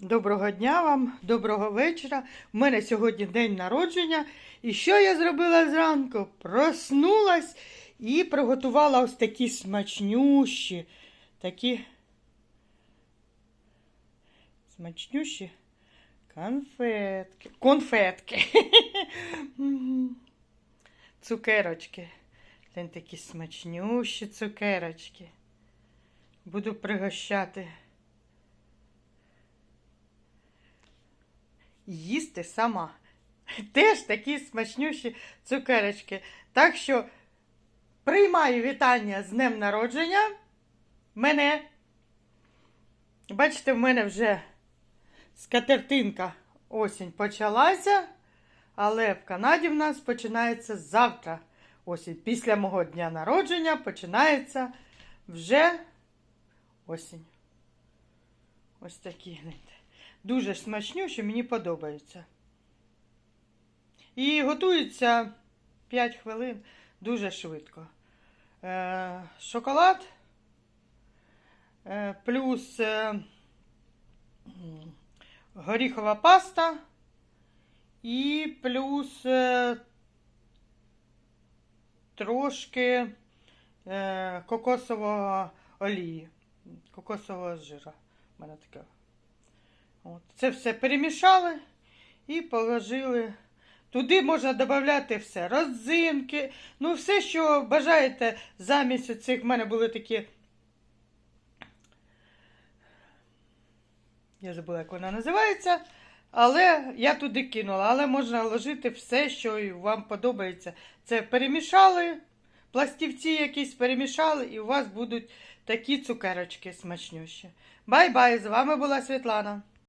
Доброго дня вам, доброго вечора. У мене сьогодні день народження. І що я зробила зранку? Проснулась і приготувала ось такі смачнющі, такі смачнющі конфетки. Конфетки. Цукерочки. Це такі смачнющі цукерочки. Буду пригощати. Їсти сама. Теж такі смачнющі цукерочки. Так що приймаю вітання з днем народження. Мене. Бачите, в мене вже скатертинка осінь почалася, але в Канаді в нас починається завтра. Осінь. Після мого дня народження починається вже осінь. Ось такі гляньте. Дуже смачнющі, мені подобаються. І готується 5 хвилин дуже швидко. Е, шоколад е, плюс е, горіхова паста і плюс трошки кокосового олії, кокосового жира. У мене таке. От. Це все перемішали і положили. Туди можна додати все. Родзинки, ну все, що бажаєте замість цих. В мене були такі. Я забула, як вона називається. Але я туди кинула. Але можна ложити все, що вам подобається. Це перемішали, пластівці якісь перемішали, і у вас будуть такі цукерочки смачнющі. Бай-бай! З вами була Світлана.